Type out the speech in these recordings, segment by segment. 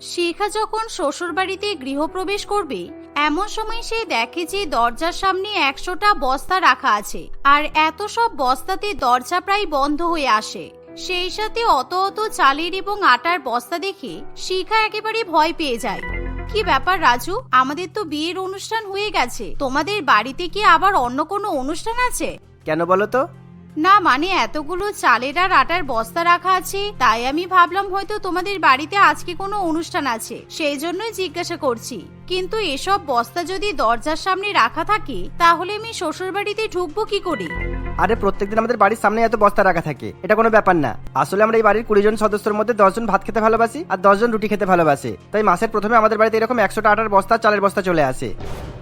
শিখা যখন শ্বশুরবাড়িতে গৃহপ্রবেশ করবে, এমন সময় সে দেখে যে দরজার সামনে একশোটা বস্তা রাখা আছে আর এত সব বস্তাতে দরজা প্রায় বন্ধ হয়ে আসে। সেই সাথে অত অত চালের এবং আটার বস্তা দেখে শিখা একেবারে ভয় পেয়ে যায়। কি ব্যাপার রাজু? আমাদের তো বিয়ের অনুষ্ঠান হয়ে গেছে। তোমাদের বাড়িতে কি আবার অন্য কোনো অনুষ্ঠান আছে? কেন বলো তো? না মানে এতগুলো চালের আর আটার বস্তা রাখা আছে, তাই আমি ভাবলাম হয়তো তোমাদের বাড়িতে আজকে কোনো অনুষ্ঠান আছে, সেই জন্যই জিজ্ঞাসা করছি। কিন্তু এসব বস্তা যদি দরজার সামনে রাখা থাকে, তাহলে আমি শ্বশুর বাড়িতে ঢুকবো কি করে? আরে, প্রত্যেকদিন আমাদের বাড়ির সামনে এত বস্তা রাখা থাকে, এটা কোনো ব্যাপার না। আসলে আমরা এই বাড়ির কুড়ি জন সদস্যের মধ্যে দশজন ভাত খেতে ভালোবাসি আর দশজন রুটি খেতে ভালোবাসে। তাই মাসের প্রথমে আমাদের বাড়িতে এরকম একশোটা আটার বস্তা চালের বস্তা চলে আসে।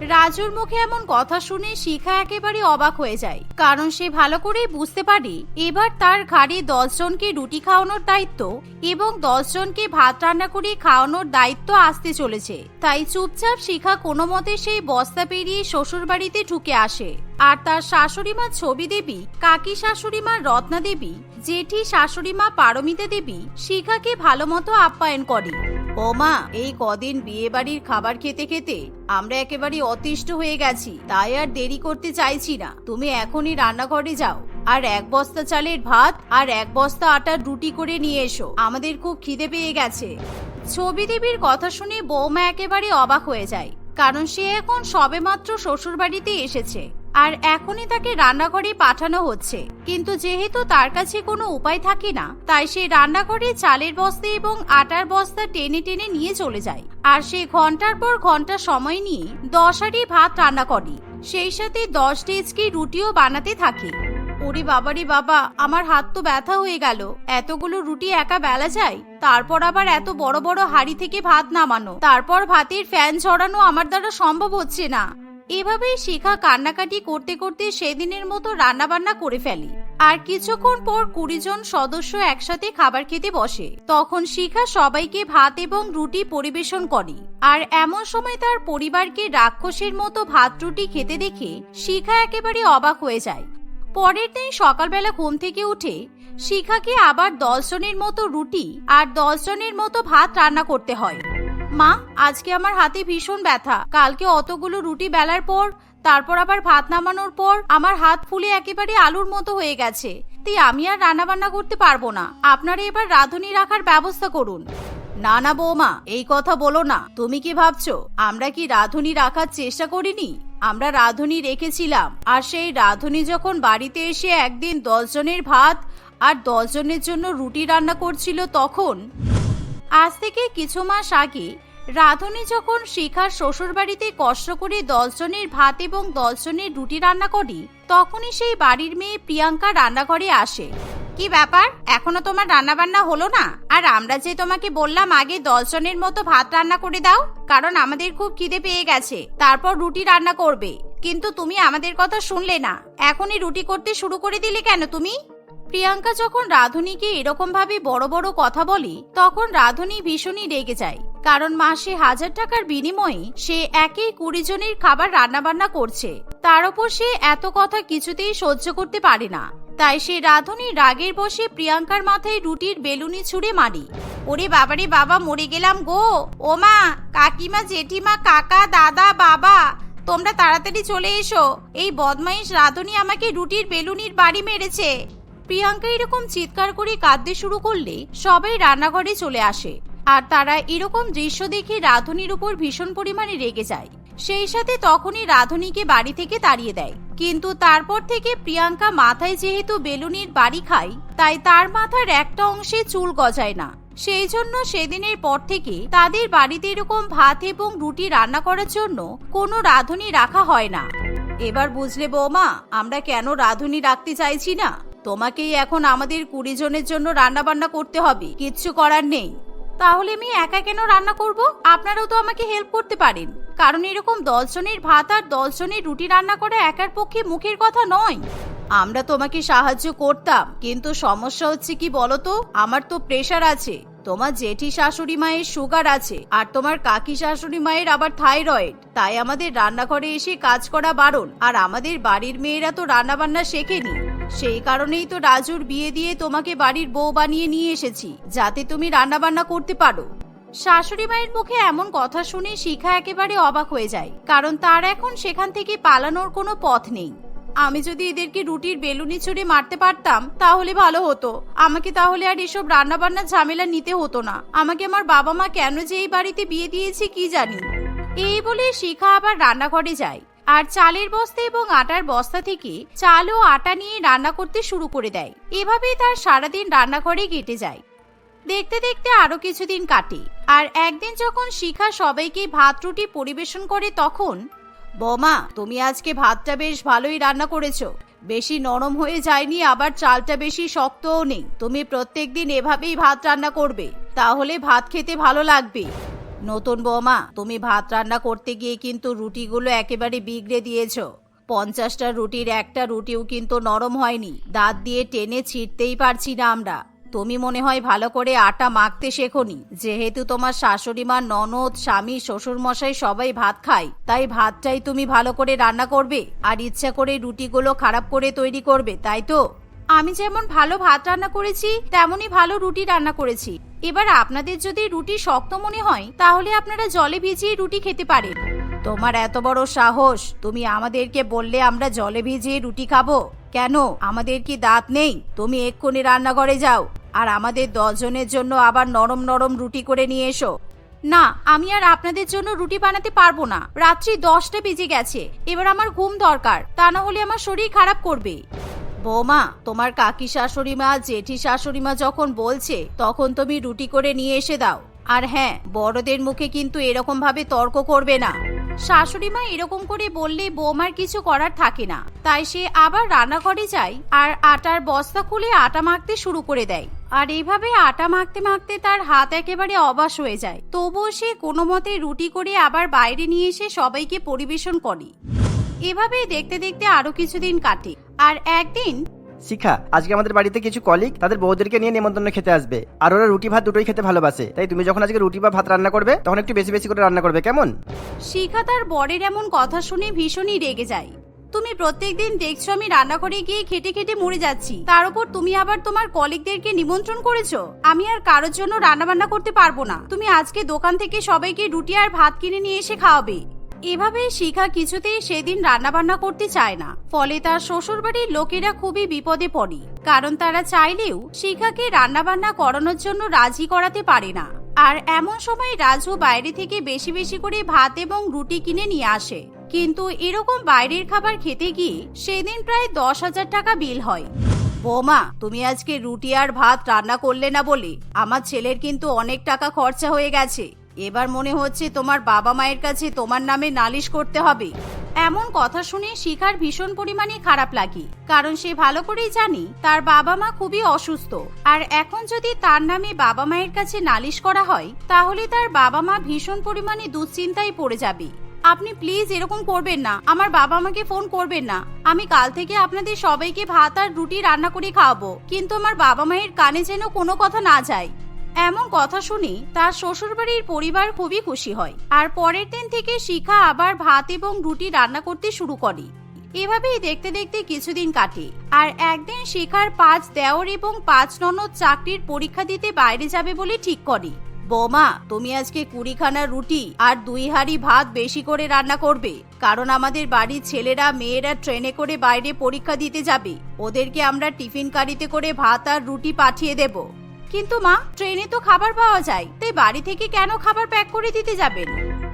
রাজুর মুখে এমন কথা শুনে শিখা একেবারে অবাক হয়ে যায়। কারণ সে ভালো করেই বুঝতে পারে, এবার তার ঘাড়ে দশজনকে রুটি খাওয়ানোর দায়িত্ব এবং দশজনকে ভাত রান্না করে খাওয়ানোর দায়িত্ব আসতে চলেছে। তাই চুপচাপ শিখা কোনো মতে সেই বস্তা পেরিয়ে শ্বশুর বাড়িতে ঢুকে আসে। আর তার শাশুড়ি মা ছবি দেবী কাকি শাশুড়ি মা রত্না দেবী জেঠি শাশুড়ি মা পারমিতা দেবী শিখাকে ভালো মতো আপ্যায়ন করে। ও মা, এই কদিন বিয়ে বাড়ির খাবার খেতে খেতে আমরা একেবারে অতিষ্ঠ হয়ে গেছি, তাই আর দেরি করতে চাইছি না। তুমি এখনই রান্নাঘরে যাও, আর এক বস্তা চালের ভাত আর এক বস্তা আটার রুটি করে নিয়ে এসো। আমাদের খুব খিদে পেয়ে গেছে। ছবি দেবীর কথা শুনে বৌমা একেবারে অবাক হয়ে যায়, কারণ সে এখন সবেমাত্র শ্বশুর বাড়িতে এসেছে। আর এখনই তাকে রান্নাঘরে পাঠানো হচ্ছে। কিন্তু যেহেতু তার কাছে কোনো উপায় থাকে না, তাই সে রান্নাঘরে চালের বস্তা এবং আটার বস্তা টেনে টেনে নিয়ে চলে যায়। আর সে ঘণ্টার পর ঘণ্টা সময় নিয়ে দশ হাঁড়ি ভাত রান্না করে। সেই সাথে দশ ডেজকি রুটিও বানাতে থাকে। ওরে বাবারে বাবা, আমার হাত তো ব্যথা হয়ে গেল। এতগুলো রুটি একা বেলা যায়? তারপর আবার এত বড় বড় হাড়ি থেকে ভাত নামানো? তারপর ভাতের ফ্যান ছড়ানো আমার দ্বারা সম্ভব হচ্ছে না। এভাবেই শিখা কান্নাকাটি করতে করতে সেদিনের মতো রান্নাবান্না করে ফেলে। আর কিছুক্ষণ পর কুড়ি জন সদস্য একসাথে খাবার খেতে বসে। তখন শিখা সবাইকে ভাত এবং রুটি পরিবেশন করে। আর এমন সময় তার পরিবারকে রাক্ষসের মতো ভাত রুটি খেতে দেখে শিখা একেবারে অবাক হয়ে যায়। পরের দিন সকালবেলা ঘুম থেকে উঠে শিখাকে আবার দশ জনের মতো রুটি আর দশ জনের মতো ভাত রান্না করতে হয়। মা, আজকে আমার হাতে ভীষণ ব্যথা। কালকে অতগুলো রুটি বেলার পর, তারপর আবার ভাত নামানোর পর, আমার হাত ফুলে একেবারে আলুর মতো হয়ে গেছে। তাই আমি আর রান্না বান্না করতে পারব না। আপনারা এবার রাঁধুনি রাখার ব্যবস্থা করুন। না না, বৌমা, এই কথা বলো না। তুমি কি ভাবছ, আমরা কি রাঁধুনি রাখার চেষ্টা করিনি? আমরা রাঁধুনি রেখেছিলাম। আর সেই রাঁধুনি যখন বাড়িতে এসে একদিন দশ জনের ভাত আর দশ জনের জন্য রুটি রান্না করছিল তখন আজ থেকে কিছু মাস আগে রাধুনি যখন শিখার শ্বশুর বাড়িতে কষ্ট করে দশজনের ভাত এবং দশজনের রুটি রান্না করি, তখনই সেই বাড়ির মেয়ে প্রিয়াঙ্কা রান্নাঘরে আসে। কি ব্যাপার? এখনও তোমার রান্না বান্না হলো না? আর আমরা যে তোমাকে বললাম আগে দশজনের মতো ভাত রান্না করে দাও, কারণ আমাদের খুব খিদে পেয়ে গেছে, তারপর রুটি রান্না করবে। কিন্তু তুমি আমাদের কথা শুনলে না। এখনই রুটি করতে শুরু করে দিলে কেন তুমি? প্রিয়াঙ্কা যখন রাধুনীকে এরকম ভাবে বড় বড় কথা বলে, তখন রাধুনী ভীষণই রেগে যায়, কারণ মাসে হাজার টাকার বিনিময়ে সে একেই কুড়ি জনের খাবার রান্নাবান্না করছে। তার উপর সে এত কথা কিছুতেই সহ্য করতে পারে না। তাই সে রাধুনী রাগের বসে প্রিয়াঙ্কার মাথায় রুটির বেলুনি ছুঁড়ে মারি। ওরে বাবারে বাবা, মরে গেলাম গো। ও মা, কাকিমা, জেঠিমা, কাকা, দাদা, বাবা, তোমরা তাড়াতাড়ি চলে এসো। এই বদমাইশ রাধুনী আমাকে রুটির বেলুনির বাড়ি মেরেছে। প্রিয়াঙ্কা এরকম চিৎকার করে কাঁদতে শুরু করলে সবাই রান্নাঘরে চলে আসে। আর তারা এরকম দৃশ্য দেখে রাধুনির উপর ভীষণ পরিমাণে রেগে যায়। সেই সাথে তখনই রাধুনিকে বাড়ি থেকে তাড়িয়ে দেয়। কিন্তু তারপর থেকে প্রিয়াঙ্কা মাথায় যেহেতু বেলুনির বাড়ি খায়, তাই তার মাথার একটা অংশে চুল গজায় না। সেই জন্য সেদিনের পর থেকে তাদের বাড়িতে এরকম ভাত এবং রুটি রান্না করার জন্য কোনো রাঁধুনি রাখা হয় না। এবার বুঝলে বৌমা, আমরা কেন রাঁধুনি রাখতে চাইছি না? তোমাকেই এখন আমাদের কুড়ি জনের জন্য রান্না বান্না করতে হবে। কিচ্ছু করার নেই। তাহলে আমি একা কেন রান্না করব? আপনারাও তো আমাকে হেল্প করতে পারেন। কারণ এরকম দশ জনের ভাত আর দশ জনের রুটি রান্না করা একার পক্ষে মুখের কথা নয়। আমরা তোমাকে সাহায্য করতাম, কিন্তু সমস্যা হচ্ছে কি বলতো? আমার তো প্রেশার আছে। তোমার জেঠি শাশুড়ি মায়ের সুগার আছে, আর তোমার কাকি শাশুড়ি মায়ের আবার থাইরয়েড তাই আমাদের রান্নাঘরে এসে কাজ করা বারণ। আর আমাদের বাড়ির মেয়েরা তো রান্না বান্না শেখেনি। সেই কারণেই তো রাজুর বিয়ে দিয়ে তোমাকে বাড়ির বউ বানিয়ে নিয়ে এসেছি, যাতে তুমি রান্না বান্না করতে পারো। শাশুড়ি মায়ের মুখে এমন কথা শুনে শিখা একেবারে অবাক হয়ে যায়, কারণ তার এখন সেখান থেকে পালানোর কোনো পথ নেই। আমি যদি এদেরকে রুটির বেলুনি ছুড়ে মারতে পারতাম, তাহলে ভালো হতো। আমাকে তাহলে আর এসব রান্না বান্নার ঝামেলা নিতে হতো না। আমাকে আমার বাবা মা কেন যে এই বাড়িতে বিয়ে দিয়েছে, কি জানি। এই বলে শিখা আবার রান্নাঘরে যায়। আর চালের বস্তা এবং আটার বস্তা থেকে চাল ও আটা নিয়ে রান্না করতে শুরু করে দেয়। এভাবেই তার সারাদিন রান্নাঘরে কেটে যায়। দেখতে দেখতে আরও কিছুদিন কাটে আর একদিন যখন শিখা সবাইকে ভাত রুটি পরিবেশন করে তখন, বৌমা, তুমি আজকে ভাতটা বেশ ভালোই রান্না করেছ। বেশি নরম হয়ে যায়নি, আবার চালটা বেশি শক্তও নেই। তুমি প্রত্যেকদিন এভাবেই ভাত রান্না করবে। তাহলে ভাত খেতে ভালো লাগবে। নতুন বৌমা, তুমি ভাত রান্না করতে গিয়ে কিন্তু রুটিগুলো একেবারে বিগড়ে দিয়েছ। পঞ্চাশটা রুটির একটা রুটিও কিন্তু নরম হয়নি। দাঁত দিয়ে টেনে ছিঁড়তেই পারছি না আমরা। তুমি মনে হয় ভালো করে আটা মাখতে শেখোনি। যেহেতু তোমার শাশুড়ি মা, ননদ, স্বামী শ্বশুর মশাই সবাই ভাত খায়, তাই ভাতটাই তুমি ভালো করে রান্না করবে। আর ইচ্ছা করে রুটিগুলো খারাপ করে তৈরি করবে, তাই তো? আমি যেমন ভালো ভাত রান্না করেছি, তেমনই ভালো রুটি রান্না করেছি। এবার আপনাদের যদি রুটি শক্ত মনে হয়, তাহলে আপনারা জলে ভিজিয়ে রুটি খেতে পারেন। তোমার এত বড় সাহস, তুমি আমাদেরকে বললে আমরা জলে ভিজিয়ে রুটি খাব। কেন? আমাদের কি দাঁত নেই? তুমি এক্ষুনি রান্নাঘরে যাও। আর আমাদের দশজনের জন্য আবার নরম নরম রুটি করে নিয়ে এসো। না, আমি আর আপনাদের জন্য রুটি বানাতে পারব না। রাত্রি দশটা বেজে গেছে। এবার আমার ঘুম দরকার। তা না হলে আমার শরীর খারাপ করবে। বৌমা, তোমার কাকি শাশুড়ি মা, জেঠি শাশুড়ি মা যখন বলছে, তখন তুমি রুটি করে নিয়ে এসে দাও। আর হ্যাঁ বড়দের মুখে কিন্তু এরকম ভাবে তর্ক করবে না। শাশুড়ি মা এরকম করে বললে বৌমার কিছু করার থাকে না। তাই সে আবার রান্নাঘরে যায় আর আটার বস্তা খুলে আটা মাখতে শুরু করে দেয়। আর এইভাবে আটা মাখতে মাখতে তার হাত একেবারে অবাস হয়ে যায়। তবুও সে কোনো মতে রুটি করে আবার বাইরে নিয়ে এসে সবাইকে পরিবেশন করে। এভাবেই দেখতে দেখতে আরও কিছুদিন কাটে। আর একদিন? শিখা আজকে আমাদের বাড়িতে কিছু কলিগ তাদের বউদেরকে নিয়ে নেমন্তন্ন খেতে আসবে। আর ওরা রুটি ভাত দুটোই খেতে ভালোবাসে। তাই তুমি যখন আজকে রুটি বা ভাত রান্না করবে তখন একটু বেশি বেশি করে রান্না করবে কেমন? শিখা তার বরের এমন কথা শুনে ভীষণই রেগে যায়। তুমি প্রত্যেকদিন দেখছ আমি রান্না করে গিয়ে খেটে খেটে মরে যাচ্ছি। তার উপর তুমি আবার তোমার কলিগদেরকে নিমন্ত্রণ করেছ? আমি আর কারোর জন্য রান্না বান্না করতে পারব না। তুমি আজকে দোকান থেকে সবাইকে রুটি আর ভাত কিনে নিয়ে এসে খাওয়াবে। এভাবে শিখা কিছুতেই সেদিন রান্নাবান্না করতে চায় না। ফলে তার শ্বশুর বাড়ির লোকেরা খুবই বিপদে পড়ে। কারণ তারা চাইলেও শিখাকে রান্নাবান্না করানোর জন্য রাজি করাতে পারে না। আর এমন সময় রাজু বাইরে থেকে বেশি বেশি করে ভাত এবং রুটি কিনে নিয়ে আসে। কিন্তু এরকম বাইরের খাবার খেতে গিয়ে সেদিন প্রায় দশ হাজার টাকা বিল হয়। বৌমা, তুমি আজকে রুটি আর ভাত রান্না করলে না বলে? আমার ছেলের কিন্তু অনেক টাকা খরচা হয়ে গেছে। এবার মনে হচ্ছে তোমার বাবা মায়ের কাছে তোমার নামে নালিশ করতে হবে। এমন কথা শুনে শিখার ভীষণ পরিমাণে খারাপ লাগে, কারণ সে ভালো করেই জানি তার বাবা মা খুবই অসুস্থ। আর এখন যদি তার নামে বাবা মায়ের কাছে নালিশ করা হয়, তাহলে তার বাবা মা ভীষণ পরিমাণে দুশ্চিন্তায় পড়ে যাবে। আপনি প্লিজ এরকম করবেন না, আমার বাবা আমাকে ফোন করবেন না। আমি কাল থেকে আপনাদের সবাইকে ভাত আর রুটি রান্না করে খাওয়াবো, কিন্তু আমার বাবা মায়ের কানে যেন কোনো কথা না যায়। এমন কথা শুনে তার শ্বশুরবাড়ির পরিবার খুবই খুশি হয়। আর পরের দিন থেকে শিখা আবার ভাত এবং রুটি রান্না করতে শুরু করে। এভাবেই দেখতে দেখতে কিছুদিন কাটে। আর একদিন শিখার পাঁচ দেওর এবং পাঁচ ননদ চাকরির পরীক্ষা দিতে বাইরে যাবে বলে ঠিক করে। বৌমা, তুমি আজকে কুড়িখানা রুটি আর দুই হাঁড়ি ভাত বেশি করে রান্না করবে। কারণ আমাদের বাড়ির ছেলেরা, মেয়েরা ট্রেনে করে বাইরে পরীক্ষা দিতে যাবে। ওদেরকে আমরা টিফিন কারিতে করে ভাত আর রুটি পাঠিয়ে দেব। কিন্তু মা, ট্রেনে তো খাবার পাওয়া যায়। তাই বাড়ি থেকে কেন খাবার প্যাক করে দিতে যাবেন?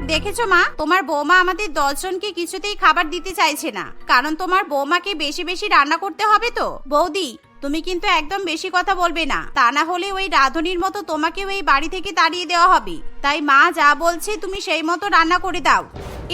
দেখেছ মা, তোমার বৌমা আমাদের দশজনকে কিছুতেই খাবার দিতে চাইছে না। কারণ তোমার বৌমাকে বেশি বেশি রান্না করতে হবে তো। বৌদি, তুমি কিন্তু একদম বেশি কথা বলবে না। তা না হলে ওই রাধুনির মতো তোমাকে ওই বাড়ি থেকে তাড়িয়ে দেওয়া হবে। তাই মা যা বলছে তুমি সেই মতো রান্না করে দাও।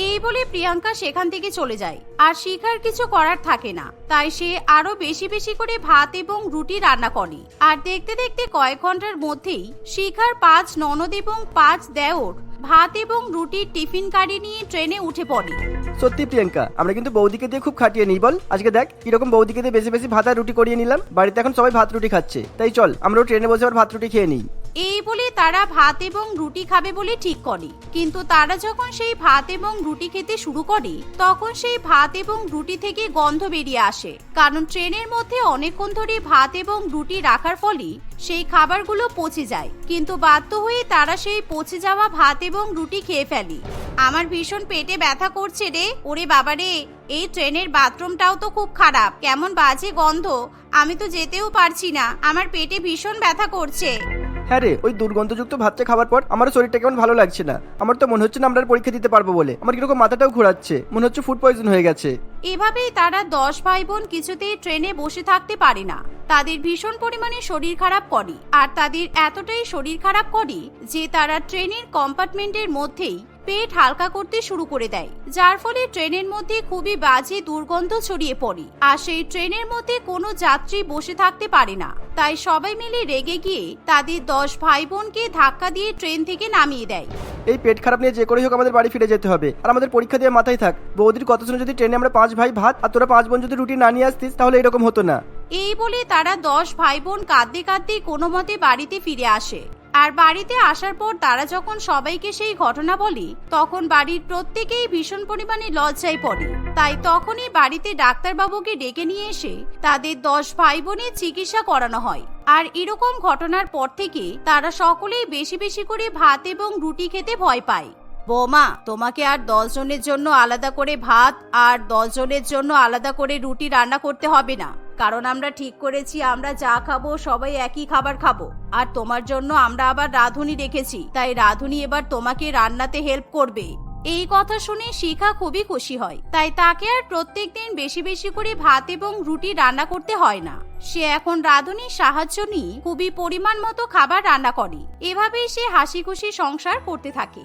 এই বলে প্রিয়াঙ্কা সেখান থেকে চলে যায়। আর শিখার কিছু করার থাকে না। তাই সে আরও বেশি বেশি করে ভাত এবং রুটি রান্না করে। আর দেখতে দেখতে কয়েক ঘণ্টার মধ্যেই শিখার পাঁচ ননদ এবং পাঁচ দেওর ভাত এবং রুটির টিফিন কারি নিয়ে ট্রেনে উঠে পড়ে। সত্যি প্রিয়াঙ্কা, আমরা কিন্তু বৌদিকে দিয়ে খুব খাটিয়ে নিই, বল। আজকে দেখ, কীরকম বৌদিকে দিয়ে বেশি বেশি ভাত আর রুটি করিয়ে নিলাম। বাড়িতে এখন সবাই ভাত রুটি খাচ্ছে। তাই চল, আমরাও ট্রেনে বসে আবার ভাত রুটি খেয়ে নিই। এই বলে তারা ভাত এবং রুটি খাবে বলে ঠিক করে। কিন্তু তারা যখন সেই ভাত এবং রুটি খেতে শুরু করে, তখন সেই ভাত এবং রুটি থেকে গন্ধ বেরিয়ে আসে। কারণ ট্রেনের মধ্যে অনেকক্ষণ ধরে ভাত এবং রুটি রাখার ফলে সেই খাবারগুলো পচে যায়। কিন্তু বাধ্য হয়ে তারা সেই পচে যাওয়া ভাত এবং রুটি খেয়ে ফেলে। আমার ভীষণ পেটে ব্যথা করছে রে। ওরে বাবা রে, এই ট্রেনের বাথরুমটাও তো খুব খারাপ। কেমন বাজে গন্ধ। আমি তো যেতেও পারছি না। আমার পেটে ভীষণ ব্যথা করছে। হ্যাঁ রে, ওই দুর্গন্ধযুক্ত ভাতটা খাবার পর আমার শরীরটা কেমন ভালো লাগছে না। আমার তো মনে হচ্ছে না আমরা পরীক্ষা দিতে পারব বলে। আমার কীরকম মাথাটাও ঘোরাচ্ছে। মনে হচ্ছে ফুড পয়জন হয়ে গেছে। এভাবেই তারা দশ ভাই বোন কিছুতেই ট্রেনে বসে থাকতে পারে না। তাদের ভীষণ পরিমাণে শরীর খারাপ করে। আর তাদের এতটাই শরীর খারাপ করে যে তারা ট্রেনের কম্পার্টমেন্টের মধ্যেই পেট হালকা করতে শুরু করে দেয় যার ফলে ট্রেনের মধ্যে খুবই বাজে দুর্গন্ধ ছড়িয়ে পড়ে। আর সেই ট্রেনের মধ্যে কোনো যাত্রী বসে থাকতে পারে না। তাই সবাই মিলে রেগে গিয়ে তাদের দশ ভাই বোনকে ধাক্কা দিয়ে ট্রেন থেকে নামিয়ে দেয়। এই পেট খারাপ নিয়ে যে করেই হোক আমাদের বাড়ি ফিরে যেতে হবে। আর আমাদের পরীক্ষা দিয়ে মাথায় থাক বৌদির কথা শুনে যদি ট্রেনে আমরা পাঁচ ভাই ভাত আর তোরা পাঁচ বোন যদি রুটি না নিয়ে আসতিস তাহলে এরকম হতো না। এই বলে তারা দশ ভাই বোন কাঁদতে কাঁদতে কোনো মতে বাড়িতে ফিরে আসে। আর বাড়িতে আসার পর তারা যখন সবাইকে সেই ঘটনা বলে, তখন বাড়ির প্রত্যেকেই ভীষণ পরিমাণে লজ্জায় পড়ে। তাই তখনই বাড়িতে ডাক্তারবাবুকে ডেকে নিয়ে এসে তাদের দশ ভাই বোনের চিকিৎসা করানো হয়। আর এরকম ঘটনার পর থেকে তারা সকলেই বেশি বেশি করে ভাত এবং রুটি খেতে ভয় পায়। বৌমা, তোমাকে আর দশ জনের জন্য আলাদা করে ভাত আর দশ জনের জন্য আলাদা করে রুটি রান্না করতে হবে না। কারণ আমরা ঠিক করেছি, আমরা যা খাব, সবাই একই খাবার খাব। আর তোমার জন্য আমরা আবার রাঁধুনি রেখেছি, তাই রাঁধুনি এবার তোমাকে রান্নাতে হেল্প করবে। এই কথা শুনে শিখা খুবই খুশি হয়, তাই তাকে আর প্রত্যেক দিন বেশি বেশি করে ভাত এবং রুটি রান্না করতে হয় না। সে এখন রাঁধুনির সাহায্য নিয়ে খুবই পরিমাণ মতো খাবার রান্না করে, এভাবেই সে হাসি খুশি সংসার করতে থাকে।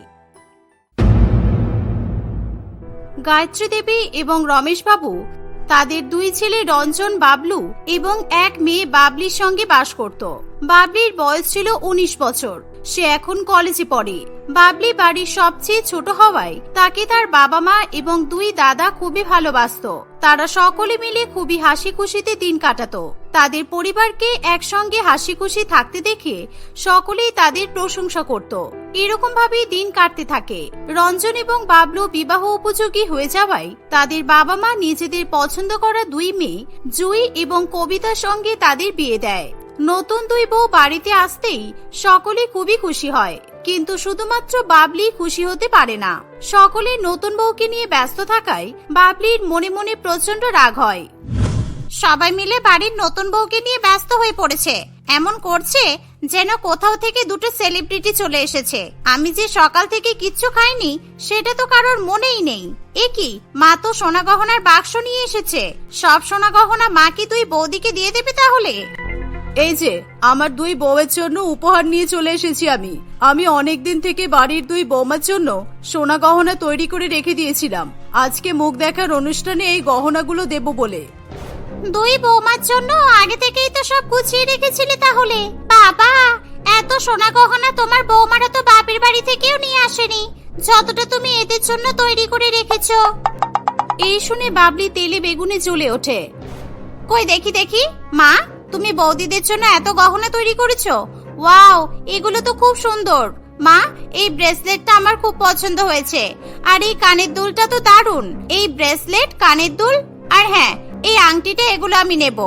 গায়ত্রী দেবী এবং রমেশবাবু তাদের দুই ছেলে রঞ্জন বাবলু এবং এক মেয়ে বাবলির সঙ্গে বাস করত। বাবলির বয়স ছিল উনিশ বছর। সে এখন কলেজে পড়ে। বাবলি বাড়ির সবচেয়ে ছোট হওয়ায় তাকে তার বাবা মা এবং দুই দাদা খুবই ভালোবাসত। তারা সকলে মিলে খুবই হাসি খুশিতে দিন কাটাতো। তাদের পরিবারকে একসঙ্গে হাসি খুশি থাকতে দেখে সকলেই তাদের প্রশংসা করত। এরকম ভাবেই দিন কাটতে থাকে। রঞ্জন এবং বাবলু বিবাহ উপযোগী হয়ে যাওয়ায় তাদের বাবা মা নিজেদের পছন্দ করা দুই মেয়ে, জুই এবং কবিতার সঙ্গে তাদের বিয়ে দেয়। নতুন দুই বউ বাড়িতে আসতেই সকলে খুবই খুশি হয়। কিন্তু শুধুমাত্র বাবলি খুশি হতে পারে না। সকলে নতুন বউকে নিয়ে ব্যস্ত থাকায় বাবলির মনে মনে প্রচণ্ড রাগ হয়। সবাই মিলে বাড়ির নতুন বউকে নিয়ে ব্যস্ত হয়ে পড়েছে। এমন করছে যেন কোথাও থেকে দুটো সেলিব্রিটি চলে এসেছে। আমি যে সকাল থেকে কিচ্ছু খাইনি, সেটা তো কারোর মনেই নেই। এ কি? মা তো সোনা গহনার বাক্স নিয়ে এসেছে। সব সোনা গহনা মা কি তুই বৌদিকে দিয়ে দেবে তাহলে? এই যে আমার দুই বউয়ের জন্য উপহার নিয়ে চলে এসেছি আমি। আমি অনেক দিন থেকে বাড়ির দুই বৌমার জন্য সোনা গহনা তৈরি করে রেখে দিয়েছিলাম। আজকে মুখ দেখার অনুষ্ঠানে এই গহনাগুলো দেব বলে। দুই বৌমার জন্য আগে থেকেই তো সব গুছিয়ে রেখেছিলে তাহলে। বাবা এত সোনা গহনা তোমার বৌমারা তো বাপের বাড়ি থেকেও নিয়ে আসেনি। যতটা তুমি এদের জন্য তৈরি করে রেখেছো। এই শুনে বাবলি তেলে বেগুনে জ্বলে ওঠে। কই দেখি দেখি। মা তুমি বৌদিদের জন্য এত গহনা তৈরি করেছ? ওয়াও, এগুলো তো খুব সুন্দর। মা, এই ব্রেসলেটটা আমার খুব পছন্দ হয়েছে। আর এই কানের দুলটা তো দারুণ। এই ব্রেসলেট, কানের দুল, আর হ্যাঁ এই আংটিটা এগুলো আমি নেব।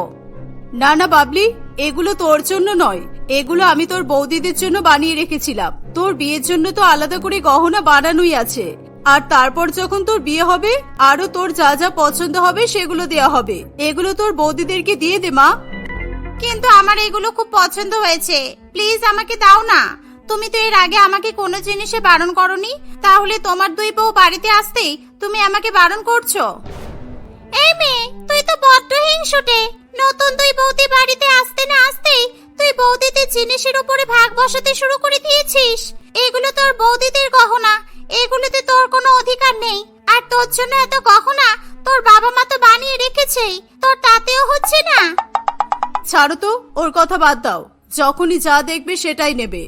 না না, বাবলি, এগুলো তোর জন্য নয়। এগুলো আমি তোর বৌদিদের জন্য বানিয়ে রেখেছিলাম। তোর বিয়ের জন্য তো আলাদা করে গহনা বানানোই আছে। আর তারপর যখন তোর বিয়ে হবে আরও তোর যা যা পছন্দ হবে, সেগুলো দেয়া হবে। এগুলো তোর বৌদিদেরকে দিয়ে দে, মা। কিন্তু আমার এগুলো খুব পছন্দ হয়েছে। প্লিজ আমাকে দাও না। তুমি তো এর আগে আমাকে কোনো জিনিসে বারণ করনি। তাহলে তোমার দুই বউ বাড়িতে আসতেই তুমি আমাকে বারণ করছ? এই মেয়ে, তুই তো বড্ড হিংসুটে। নতুন দুই বৌদি বাড়িতে আসতে না আসতেই তুই বৌদিদের জিনিসের উপরে ভাগ বসাতে শুরু করে দিয়েছিস। এগুলো তোর বৌদিদের গহনা। এগুলোতে তোর কোনো অধিকার নেই। আর তোর জন্য এত গহনা তোর বাবা মা তো বানিয়ে রেখেছেই। তোর তাতেও হচ্ছে না? ছাড়ো তো, ওর কথা বাদ দাও। যখনই যা দেখবে সেটাই নেবে।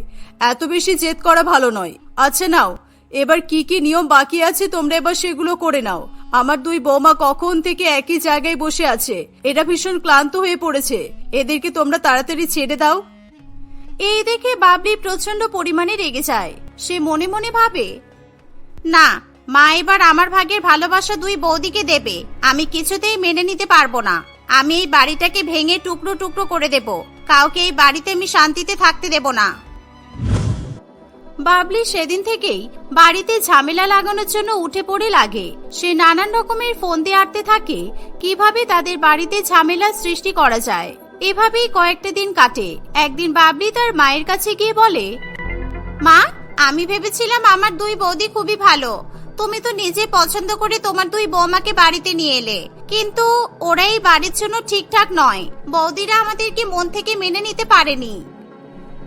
এত বেশি জেদ করা ভালো নয়। আচ্ছা নাও, এবার কি কি নিয়ম বাকি আছে তোমরা এবার সেগুলো করে নাও। আমার দুই বৌমা কখন থেকে একই জায়গায় বসে আছে? এরা ভীষণ ক্লান্ত হয়ে পড়েছে। এদেরকে তোমরা তাড়াতাড়ি ছেড়ে দাও। এই দেখে বাবলি প্রচণ্ড পরিমাণে রেগে যায়। সে মনে মনে ভাবে, না, মা এবার আমার ভাগের ভালোবাসা দুই বৌদিকে দেবে। আমি কিছুতেই মেনে নিতে পারব না। আমি এই বাড়িটাকে ভেঙে টুকরো টুকরো করে দেব। কাউকে এই বাড়িতে আমি শান্তিতে থাকতে দেব না। বাবলি সেদিন থেকেই বাড়িতে ঝামেলা লাগানোর জন্য উঠে পড়ে লাগে। সে নানান রকমের ফোন দিয়ে আটতে থাকে কীভাবে তাদের বাড়িতে ঝামেলা সৃষ্টি করা যায়। এভাবেই কয়েকটা দিন কাটে। একদিন বাবলি তার মায়ের কাছে গিয়ে বলে, মা, আমি ভেবেছিলাম আমার দুই বৌদি খুবই ভালো। তুমি তো নিজে পছন্দ করে তোমার দুই বৌমাকে বাড়িতে নিয়ে এলে। কিন্তু ওরা এই বাড়ির জন্য ঠিকঠাক নয়। বৌদিরা আমাদেরকে মন থেকে মেনে নিতে পারেনি।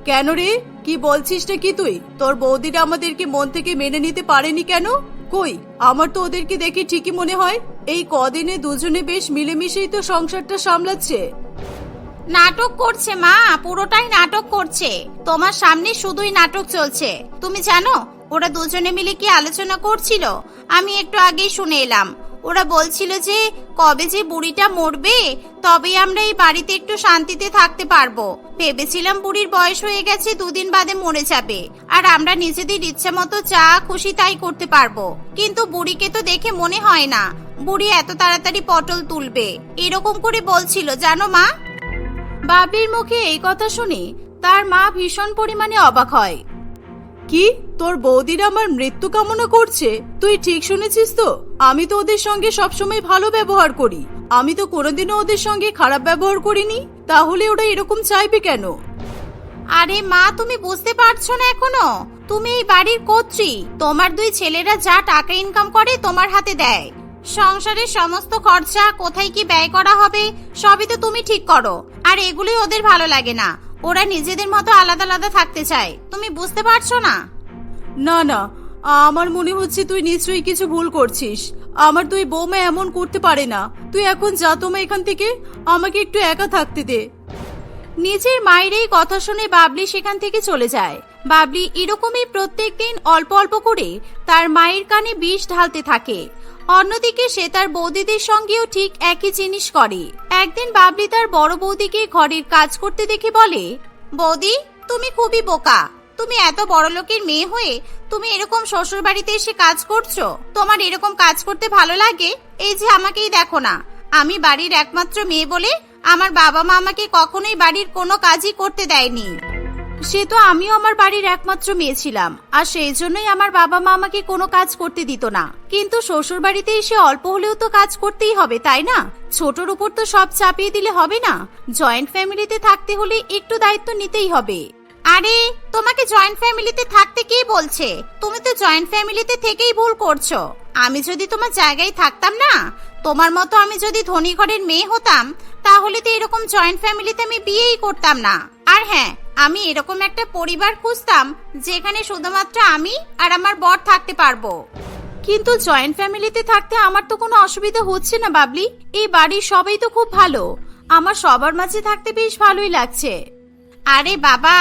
কেন রে? কি বলছিস রে কি তুই? তোর বৌদিরা আমাদেরকে মন থেকে মেনে নিতে পারেনি কেন? কই আমার তো ওদেরকে দেখে ঠিকই মনে হয়। এই কদিনে দুজনে বেশ মিলেমিশেই তো সংসারটা সামলাচ্ছে। নাটক করছে মা পুরোটাই নাটক করছে। তোমার সামনে শুধুই নাটক চলছে। তুমি জানো ওরা দুজনে মিলে কি আলোচনা করছিল? আমি একটু আগেই শুনে এলাম। ওরা বলছিল যে, কবে যে বুড়িটা মরবে তবে আমরা এই বাড়িতে একটু শান্তিতে থাকতে পারব। ভেবেছিলাম বুড়ির বয়স হয়ে গেছে, দুদিন বাদে মরে যাবে। আর আমরা নিজেদের ইচ্ছে মতো যা খুশি তাই করতে পারব। কিন্তু বুড়িকে তো দেখে মনে হয় না। বুড়ি এত তাড়াতাড়ি পটল তুলবে। এরকম করে বলছিল, জানো মা? বাবলির মুখে এই কথা শুনে তার মা ভীষণ পরিমাণে অবাক হয়। কি? তোর বৌদিরা আমার মৃত্যু কামনা করছে। তুই ঠিক শুনেছিস তো? আমি তো ওদের সঙ্গে সবসময় ভালো ব্যবহার করি। আমি তো কোনোদিনও ওদের সঙ্গে খারাপ ব্যবহার করিনি। তাহলে ওরা এরকম চাইবে কেন? আরে মা, তুমি বুঝতে পারছ না এখনও? তুমি এই বাড়ির কর্ত্রী। তোমার দুই ছেলেরা যা টাকা ইনকাম করে তোমার হাতে দেয়। সংসারের সমস্ত খরচা কোথায় কি ব্যয় করা হবে, সবই তো তুমি ঠিক করো। আর এগুলোই ওদের ভালো লাগে না। ওরা নিজেদের মতো আলাদা আলাদা থাকতে চায়। তুমি বুঝতে পারছ না? না না। আমার মনে হচ্ছে তুই নিশ্চয়ই কিছু ভুল করছিস। আমার তুই বৌমা এমন করতে পারে না। তুই এখন যা তোমা এখান থেকে আমাকে একটু একা থাকতে দে। নিজের মায়ের এই কথা শুনে বাবলি সেখান থেকে চলে যায়। বাবলি এরকমই প্রত্যেকদিন অল্প অল্প করে তার মায়ের কানে বিষ ঢালতে থাকে। অন্যদিকে সে তার বৌদিদের সঙ্গেও ঠিক একই জিনিস করে। একদিন বাবলি তার বড় বৌদিকে ঘরের কাজ করতে দেখে বলে, বৌদি, তুমি খুবই বোকা। তুমি এত বড় লোকের মেয়ে হয়ে তুমি এরকম শ্বশুর বাড়িতে এসে কাজ করছ। তোমার এরকম কাজ করতে ভালো লাগে? এই যে আমাকেই দেখো না। আমি বাড়ির একমাত্র মেয়ে বলে আমার বাবা মা আমাকে কখনোই বাড়ির কোনো কাজই করতে দেয়নি। সে তো আমিও আমার বাড়ির একমাত্র মেয়ে ছিলাম, আর সেই জন্যই আমার বাবা মা আমাকে কোনো কাজ করতে দিত না। কিন্তু শ্বশুর বাড়িতে এসে অল্প হলেও তো কাজ করতেই হবে, তাই না? ছোটর উপর তো সব চাপিয়ে দিলে হবে না। জয়েন্ট ফ্যামিলিতে থাকতে হলে একটু দায়িত্ব নিতেই হবে। আরে, তোমাকে জয়েন্ট ফ্যামিলিতে থাকতে কে বলছে? তুমি তো জয়েন্ট ফ্যামিলিতে থেকেই ভুল করছ। আমি যদি তোমার জায়গায় থাকতাম না, তোমার মতো আমি যদি ধনী ঘরের মেয়ে হতাম, তাহলে তো এরকম জয়েন্ট ফ্যামিলিতে আমি বিয়েই করতাম না। আর হ্যাঁ আমি এরকম একটা পরিবার খুঁজতাম যেখানে শুধুমাত্র আমি আর আমার বর থাকতে পারব। কিন্তু জয়েন্ট ফ্যামিলিতে থাকতে আমার তো কোনো অসুবিধা হচ্ছে না, বাবলি। এই বাড়ির সবাই তো খুব ভালো। আমার সবার মাঝে থাকতে বেশ ভালোই লাগছে। আরে বাবা,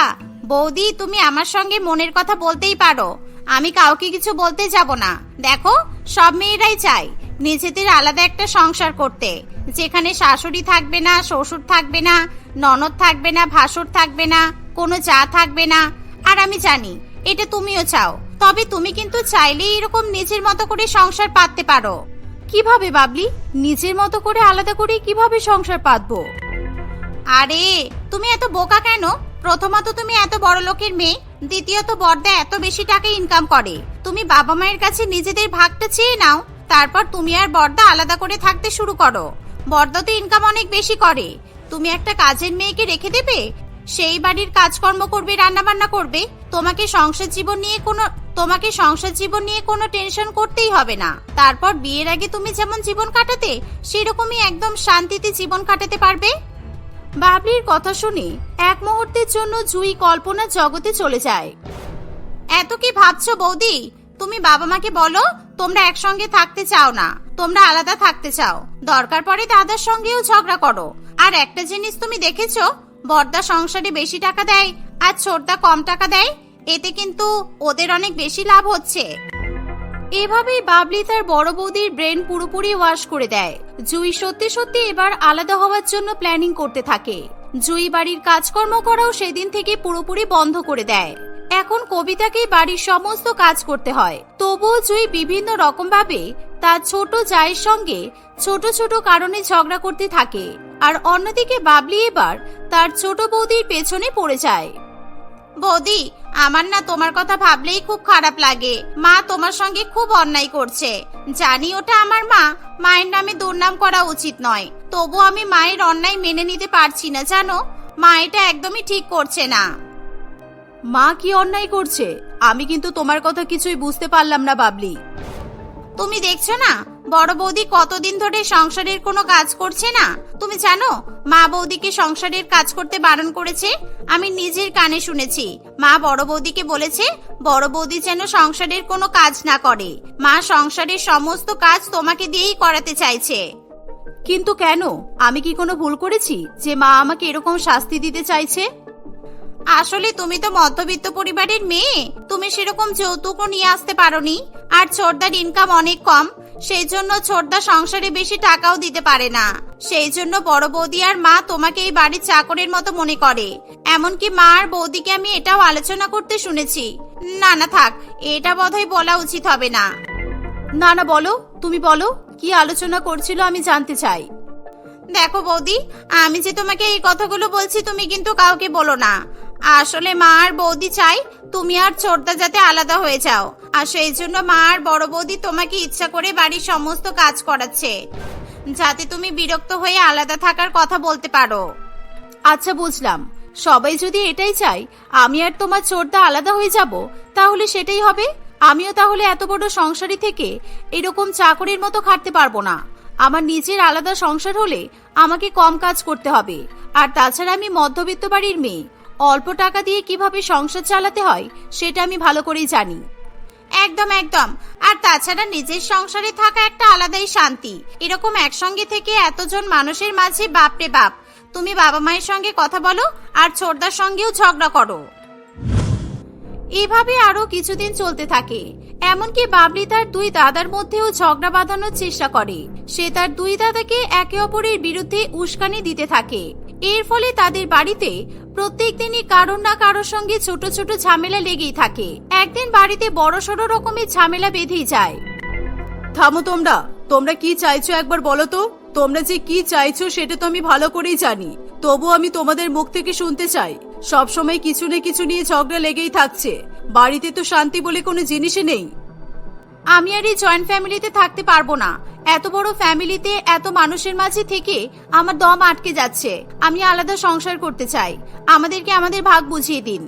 বৌদি, তুমি আমার সঙ্গে মনের কথা বলতেই পারো। আমি কাউকে কিছু বলতে যাব না। দেখো, সব মেয়েরাই চায় নিজেদের আলাদা একটা সংসার করতে। যেখানে শাশুড়ি থাকবে না, শ্বশুর থাকবে না, ননদ থাকবে না, ভাসুর থাকবে না, কোনো যা থাকবে না। আর আমি জানি, এটা তুমিও চাও। তবে তুমি কিন্তু চাইলেই এরকম নিজের মতো করে সংসার পাততে পারো। কীভাবে বাবলি? নিজের মতো করে আলাদা করে কীভাবে সংসার পাতবো? আরে, তুমি এত বোকা কেন? প্রথমত তুমি এত বড় লোকের মেয়ে, দ্বিতীয়ত বর্দা এত বেশি টাকা ইনকাম করে। তুমি বাবা মায়ের কাছে নিজেদের ভাগটা চেয়ে নাও, তারপর তুমি আর বর্দা আলাদা করে থাকতে শুরু করো। বর্দা তো ইনকাম অনেক বেশি করে। তুমি একটা কাজের মেয়েকে রেখে দেবে? সেই বাড়ির কাজকর্ম করবে রান্না বান্না করবে? তোমাকে সংসার জীবন নিয়ে কোনো, তোমাকে সংসার জীবন নিয়ে কোনো টেনশন করতেই হবে না। তারপর বিয়ের আগে তুমি যেমন জীবন কাটাতে, সেরকমই একদম শান্তিতে জীবন কাটাতে পারবে? বাবলির কথা শুনে এক মুহূর্তের জন্য জুই কল্পনা জগতে চলে যায়। এত কি ভাবছ বৌদি? তুমি বাবা মাকে বলো, তোমরা একসঙ্গে থাকতে চাও না। তোমরা আলাদা থাকতে চাও। দরকার পড়ে দাদার সঙ্গেও ঝগড়া করো। আর একটা জিনিস তুমি দেখেছ, বর্দা সংসারে বেশি টাকা দেয় আর ছোটদা কম টাকা দেয়, এতে কিন্তু ওদের অনেক বেশি লাভ হচ্ছে। এভাবেই বাবলি তার বড় বৌদির ব্রেন পুরোপুরি ওয়াশ করে দেয়। জুই সত্যি সত্যি এবার আলাদা হওয়ার জন্য প্ল্যানিং করতে থাকে। জুই বাড়ির কাজকর্ম করাও সেদিন থেকে পুরোপুরি বন্ধ করে দেয়। এখন কবিতাকেই বাড়ির সমস্ত কাজ করতে হয়। তবুও জুই বিভিন্ন রকম ভাবে তার ছোট জায়ের সঙ্গে ছোট ছোট কারণে ঝগড়া করতে থাকে। আর অন্যদিকে বাবলি এবার তার ছোট বৌদির পেছনে পড়ে যায়। বৌদি, আমার না তোমার কথা ভাবলেই খুব খারাপ লাগে। মা তোমার সঙ্গে খুব অন্যায় করছে। জানি ওটা আমার মা, মায়ের নামে দুর্নাম করা উচিত নয়। তবু আমি মায়ের অন্যায় মেনে নিতে পারছি না, জানো? মা এটা একদমই ঠিক করছে না। মা কি অন্যায় করছে? আমি কিন্তু তোমার কথা কিছুই বুঝতে পারলাম না বাবলি। তুমি দেখছ না বড় বৌদি কতদিন ধরে সংসারের কোনো কাজ করছে না? তুমি জানো মা বৌদিকে সংসারের কাজ করতে বারণ করেছে? আমি নিজের কানে শুনেছি মা বড় বৌদিকে বলেছে বড় বৌদি যেন সংসারের কোনো কাজ না করে। মা সংসারের সমস্ত কাজ তোমাকে দিয়েই করাতে চাইছে। কিন্তু কেন? আমি কি কোনো ভুল করেছি যে মা আমাকে এরকম শাস্তি দিতে চাইছে? আসলে তুমি তো মধ্যবিত্ত পরিবারের মেয়ে। তুমি সেরকম যৌতুকও নিয়ে আসতে পারোনি। আর ছোটদার ইনকাম অনেক কম সেই জন্য ছোটদা সংসারে বেশি টাকাও দিতে পারে না। সেই জন্য বড় বৌদি আর মা তোমাকে এই বাড়ির চাকরের মতো মনে করে। এমনকি মা আর বৌদিকে আমি এটাও আলোচনা করতে শুনেছি। না না থাক এটা বোধহয় বলা উচিত হবে না। না না বলো তুমি বলো কি আলোচনা করছিল আমি জানতে চাই। দেখো বৌদি আমি যে তোমাকে এই কথাগুলো বলছি তুমি কিন্তু কাউকে বলো না। আসলে মা আর বৌদি চাই তুমি আর ছোটদা যাতে আলাদা হয়ে যাও। আর সেই জন্য মা আর বড় বৌদি তোমাকে ইচ্ছা করে বাড়ির সমস্ত কাজ করাচ্ছে। যাতে তুমি বিরক্ত হয়ে আলাদা থাকার কথা বলতে পারো। আচ্ছা বুঝলাম। সবাই যদি এটাই চাই আমি আর তোমার চোরদা আলাদা হয়ে যাব, তাহলে সেটাই হবে? আমিও তাহলে এত বড় সংসারী থেকে এরকম চাকরির মতো খাটতে পারব না। আমার নিজের আলাদা সংসার হলে আমাকে কম কাজ করতে হবে। আর তাছাড়া আমি মধ্যবিত্ত বাড়ির মেয়ে। অল্প টাকা দিয়ে কীভাবে সংসার চালাতে হয়, সেটা আমি ভালো করেই জানি। একদম একদম। আর তাছাড়া নিজের সংসারে থাকা একটা আলাদাই শান্তি। এরকম একসঙ্গে থেকে এতজন মানুষের মাঝে বাপরে বাপ। তুমি বাবা মায়ের সঙ্গে কথা বলো আর ছোটদার সঙ্গেও ঝগড়া করো। এভাবে আরও কিছুদিন চলতে থাকে। এমনকি বাবলি তার দুই দাদার মধ্যেও ঝগড়া বাঁধানোর চেষ্টা করে। সে তার দুই দাদাকে একে অপরের বিরুদ্ধে উস্কানি দিতে থাকে। এর ফলে তাদের বাড়িতে প্রত্যেক দিনই কারোর না কারোর সঙ্গে ছোট ছোট ঝামেলা লেগেই থাকে। একদিন বাড়িতে বড় সড়ো রকমের ঝামেলা বেঁধেই যায়। থামো তোমরা তোমরা কি চাইছো একবার বলো তো? তোমরা যে কি চাইছো সেটা তো আমি ভালো করেই জানি। তবু আমি তোমাদের মুখ থেকে শুনতে চাই। সব সময় কিছু না কিছু নিয়ে ঝগড়া লেগেই থাকছে। বাড়িতে তো শান্তি বলে কোনো জিনিসই নেই। আমি আর এই জয়েন্ট ফ্যামিলিতে থাকতে পারব না। এত বড় ফ্যামিলিতে এত মানুষের মাঝে থেকে আমার দম আটকে যাচ্ছে। আমি আলাদা সংসার করতে চাই। আমাদেরকে আমাদের ভাগ বুঝিয়ে দিন।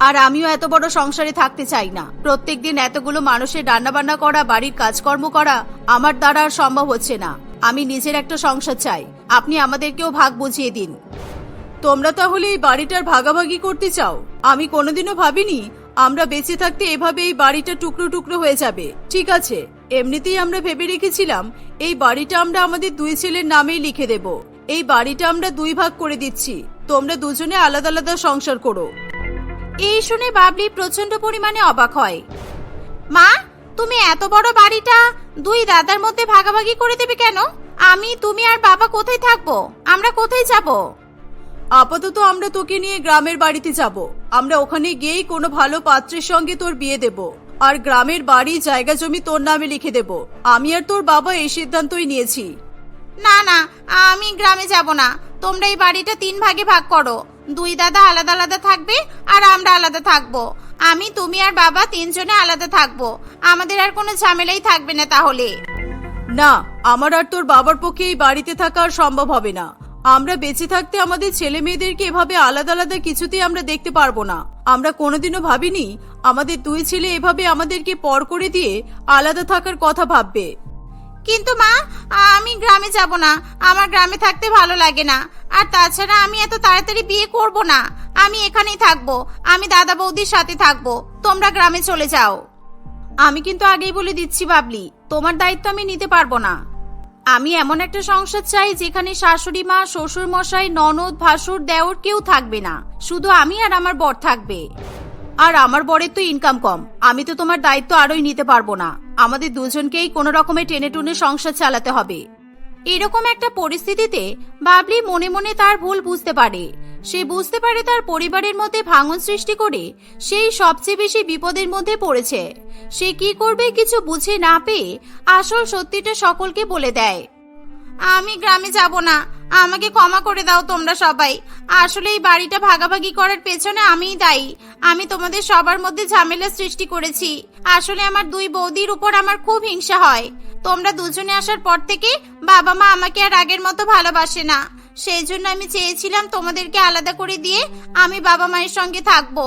আর আমিও এত বড় সংসারে থাকতে চাই না। প্রত্যেক দিন এতগুলো মানুষের রান্নাবান্না করা, বাড়ির কাজকর্ম করা আমার দ্বারা আর সম্ভব হচ্ছে না। আমি নিজের একটা সংসার চাই। আপনি আমাদেরকেও ভাগ বুঝিয়ে দিন। তোমরা তাহলে এই বাড়িটার ভাগাভাগি করতে চাও? আমি কোনোদিনও ভাবিনি আমরা বেঁচে থাকতে এভাবে এই বাড়িটা টুকরো টুকরো হয়ে যাবে। ঠিক আছে, এমনিতেই আমরা ভেবে রেখেছিলাম এই বাড়িটা আমরা আমাদের দুই ছেলের নামেই লিখে দেব। এই বাড়িটা আমরা দুই ভাগ করে দিচ্ছি। তোমরা দুজনে আলাদা আলাদা সংসার করো। এই শুনে বাবলি প্রচণ্ড পরিমাণে অবাক হয়। মা, তুমি এত বড় বাড়িটা দুই দাদার মধ্যে ভাগাভাগি করে দেবে কেন? আমি, তুমি আর বাবা কোথায় থাকব? আমরা কোথায় যাব? আপাতত আমরা তোকে নিয়ে গ্রামের বাড়িতে যাব। আমরা ওখানে গিয়েই কোনো ভালো পাত্রের সঙ্গে তোর বিয়ে দেব। আর গ্রামের বাড়ি জায়গা জমি তোর নামে লিখে দেব। আমি আর তোর বাবা এই সিদ্ধান্তই নিয়েছি। না না আমি গ্রামে যাব না। তোমরা এই বাড়িটা তিন ভাগে ভাগ করো। দুই দাদা আলাদা আলাদা থাকবে আর আমরা আলাদা থাকব। আমি তুমি আর বাবা তিনজনে আলাদা থাকব। আমাদের আর কোনো ঝামেলাই থাকবে না তাহলে। না আমার আর তোর বাবার পক্ষে এই বাড়িতে থাকা আর সম্ভব হবে না। আমরা বেঁচে থাকতে আমাদের ছেলে মেয়েদেরকে এভাবে আলাদা আলাদা কিছুতেই আমরা দেখতে পারব না। আমরা কোনোদিনও ভাবিনি আমাদের দুই ছেলে এভাবে আমাদেরকে পর করে দিয়ে আলাদা থাকার কথা ভাববে। কিন্তু মা আমি গ্রামে যাব না। আমার গ্রামে থাকতে ভালো লাগে না। আর তাছাড়া আমি এত তাড়াতাড়ি বিয়ে করব না। আমি এখানেই থাকব। আমি দাদা বৌদির সাথে থাকব। তোমরা গ্রামে চলে যাও। আমি কিন্তু আগেই বলে দিচ্ছি বাবলি তোমার দায়িত্ব আমি নিতে পারব না। আমি এমন একটা সংসার চাই যেখানে শাশুড়ি মা, শ্বশুর মশাই, ননদ, ভাসুর, দেওর কেউ থাকবে না। শুধু আমি আর আমার বর থাকবে। আর আমার বরের তো ইনকাম কম। আমি তো তোমার দায়িত্ব আরোই নিতে পারব না। আমাদের দুজনকেই কোনো রকমে টেনে টুনে সংসার চালাতে হবে। এরকম একটা পরিস্থিতিতে বাবলি মনে মনে তার ভুল বুঝতে পারে। সে বুঝতে পারে তার পরিবারের মধ্যে ভাঙন সৃষ্টি করে সেই সবচেয়ে বেশি বিপদের মধ্যে পড়েছে। সে কি করবে কিছু বুঝে না পেয়ে আসল সত্যিটা সকলকে বলে দেয়। আমি গ্রামে যাব না। আমাকে ক্ষমা করে দাও তোমরা সবাই। আসলে এই বাড়িটা ভাগাভাগি করার পেছনে আমিই দায়ী। আমি তোমাদের সবার মধ্যে ঝামেলা সৃষ্টি করেছি। আসলে আমার দুই বৌদির উপর আমার খুব হিংসা হয়। তোমরা দুজনে আসার পর থেকে বাবা মা আমাকে আর আগের মতো ভালোবাসে না। সেই জন্য আমি চেয়েছিলাম তোমাদেরকে আলাদা করে দিয়ে আমি বাবা মায়ের সঙ্গে থাকব।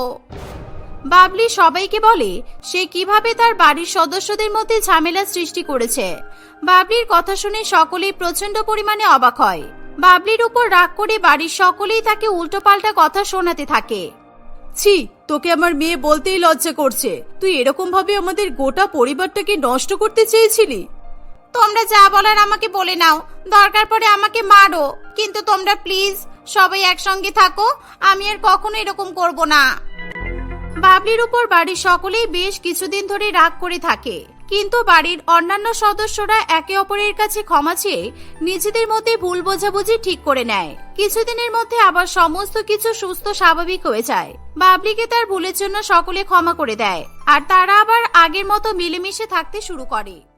বাবলি সবাইকে বলে, সে কীভাবে তার বাড়ির সদস্যদের মধ্যে ঝামেলা সৃষ্টি করেছে। বাবলির কথা শুনে সকলেই প্রচণ্ড পরিমাণে অবাক হয়। বাবলির উপর রাগ করে বাড়ির সকলেই তাকে উল্টোপাল্টা কথা শোনাতে থাকে। ছি, তোকে আমার মেয়ে বলতেই লজ্জা করছে। তুই এরকম ভাবে আমাদের গোটা পরিবারটাকে নষ্ট করতে চেয়েছিলি? তোমরা যা বলার আমাকে বলে নাও। দরকার পড়ে আমাকে মারো। কিন্তু তোমরা প্লিজ সবাই একসঙ্গে থাকো। আমি আর কখনো এরকম করব না। বাবলির উপর বাড়ির সকলেই বেশ কিছুদিন ধরে রাগ করে থাকে। কিন্তু বাড়ির অন্যান্য সদস্যরা একে অপরের কাছে ক্ষমা চেয়ে নিজেদের মধ্যে ভুল বোঝাবুঝি ঠিক করে নেয়। কিছুদিনের মধ্যে আবার সমস্ত কিছু সুস্থ স্বাভাবিক হয়ে যায়। বাবলিকে তার ভুলের জন্য সকলে ক্ষমা করে দেয়। আর তারা আবার আগের মতো মিলেমিশে থাকতে শুরু করে।